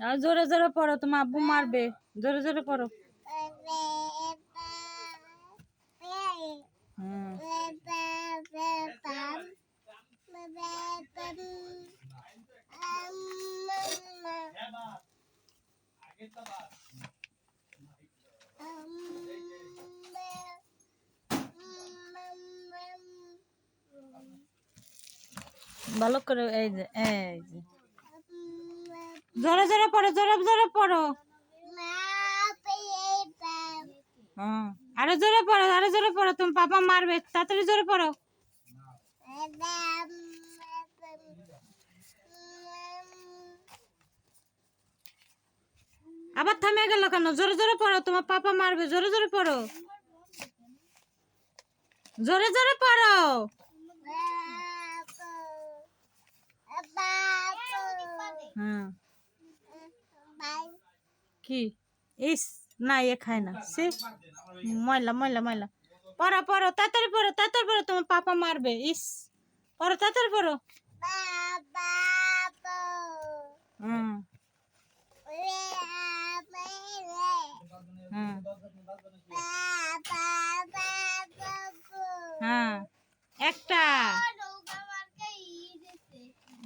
আর জোরে জোরে পড়ো তোমার আব্বু মারবে জোরে জোরে পড়ো হুম ভালো করে এই যে এই যে। জোরে জোরে পড়ো, জোরে জোরে পড়ো। আরও জোরে পড়ো, আরও জোরে পড়ো, তোমার পাপা মারবে, তাড়াতাড়ি জোরে পড়ো। আবার থামে গেল কেন? জোরে জোরে পড়ো, তোমার পাপা মারবে, জোরে জোরে পড়ো। জোরে জোরে পড়ো। হুম। কি? ইস, না, এ খায় না। সে ময়লা ময়লা ময়লা। পড়ো পড়ো, তাড়াতাড়ি পড়ো তাড়াতাড়ি পড়ো, তোমার পাপা মারবে। ইস, পড়ো, তাড়াতাড়ি পড়ো। হুম। হ্যাঁ। একটা।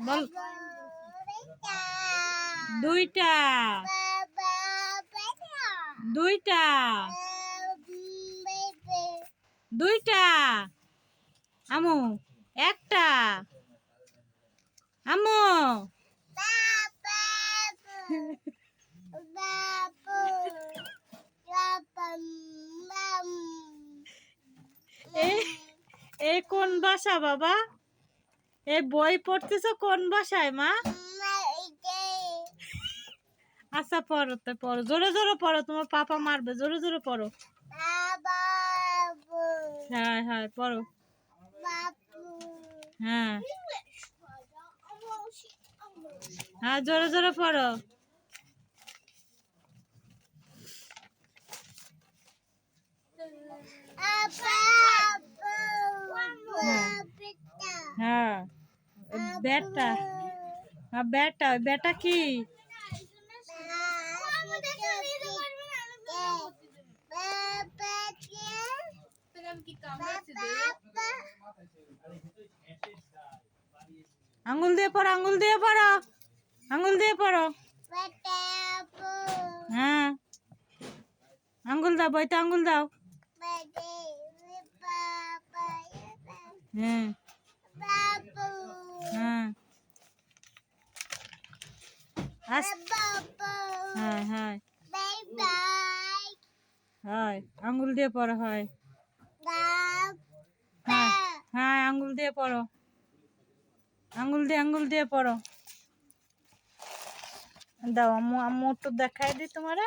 বল। দুইটা। দুইটা। দুইটা। আমু, একটা। আমু। এই কোন ভাষা বাবা? এই বই পড়তেছো কোন ভাষায় মা? আচ্ছা পড়ো তো, পড়ো। জোরে জোরে পড়ো, তোমার পাপা মারবে। জোরে জোরে পড়ো। হ্যাঁ হ্যাঁ পড়ো। হ্যাঁ। হ্যাঁ জোরে জোরে পড়ো। হ্যাঁ। বেটা হ্যাঁ বেটা বেটা কি? আঙ্গুল দিয়ে পড়ো আঙ্গুল দিয়ে পড়ো আঙ্গুল দিয়ে পড়ো। হ্যাঁ। আঙ্গুল দাও বইতে আঙ্গুল দাও। হ্যাঁ। হ্যাঁ। হ্যাঁ হ্যাঁ। হয়। আঙ্গুল দিয়ে পড়ো হয়। হ্যাঁ হ্যাঁ আঙ্গুল দিয়ে পড়ো। আঙ্গুল দিয়ে আঙ্গুল দিয়ে পড়ো। দাও আম্মু আম্মু একটু দেখাই দিই তোমারে।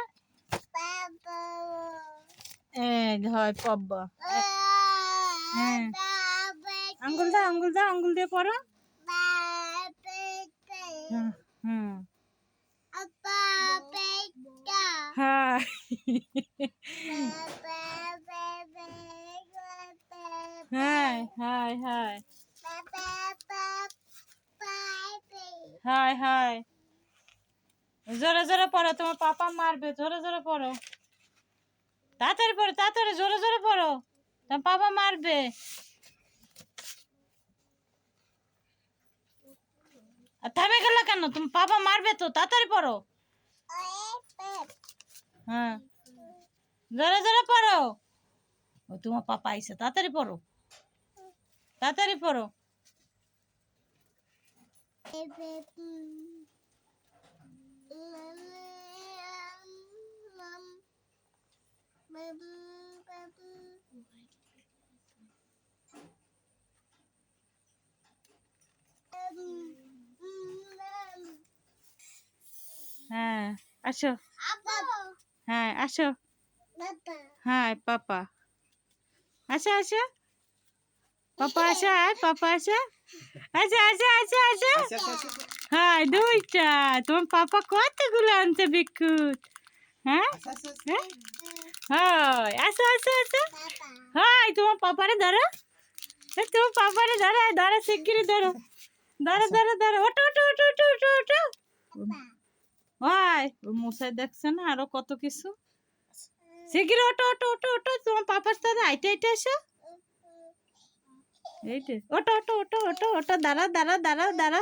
হয় পব্বা হ্যাঁ। আঙ্গুল দাও আঙ্গুল দাও আঙ্গুল দিয়ে পড়ো। হুম হ্যাঁ। হ্যাঁ হ্যাঁ হ্যাঁ হ্যাঁ জোরে জোরে পড়ো তোমার পাপা মারবে জোরে জোরে পড়ো। তাড়াতাড়ি পড়ো তাড়াতাড়ি জোরে জোরে পড়ো। তোমার পাপা মারবে। থামে গেল কেন? তুমি পাপা মারবে তো তাড়াতাড়ি পড়ো। হ্যাঁ। জোরে জোরে পড়ো। ও তোমার পাপা আইসে তাড়াতাড়ি পড়ো। তাড়াতাড়ি পড়ো। হ্যাঁ আসো। হ্যাঁ আসো। হ্যাঁ পাপা। আসো আসো। পাপা আসা পাপা আসা। আচ্ছা আচ্ছা আচ্ছা হ্যাঁ দুইটা। তোমার পাপা কতগুলো আনছে বিক্ষুত হ্যাঁ? হ্যাঁ? আসো আসো আসো। হ্যাঁ তোমার পাপারে ধরো। তোমার পাপারে ধরো ধরো শিগগিরি ধরো। ধরো ধরো ধরো। ওটো ওটো ওটো ওটো ওটো ওটো হয় মশাই দেখছে না আরও কত কিছু। শিগগিরি ওটা ওটো ওটা ওটো তোমার পাপার সাথে আইটে আইটে আসো। এই ওটা ওটা ওটা ওটা ওটা দাঁড়া দাঁড়া দাঁড়া দাঁড়া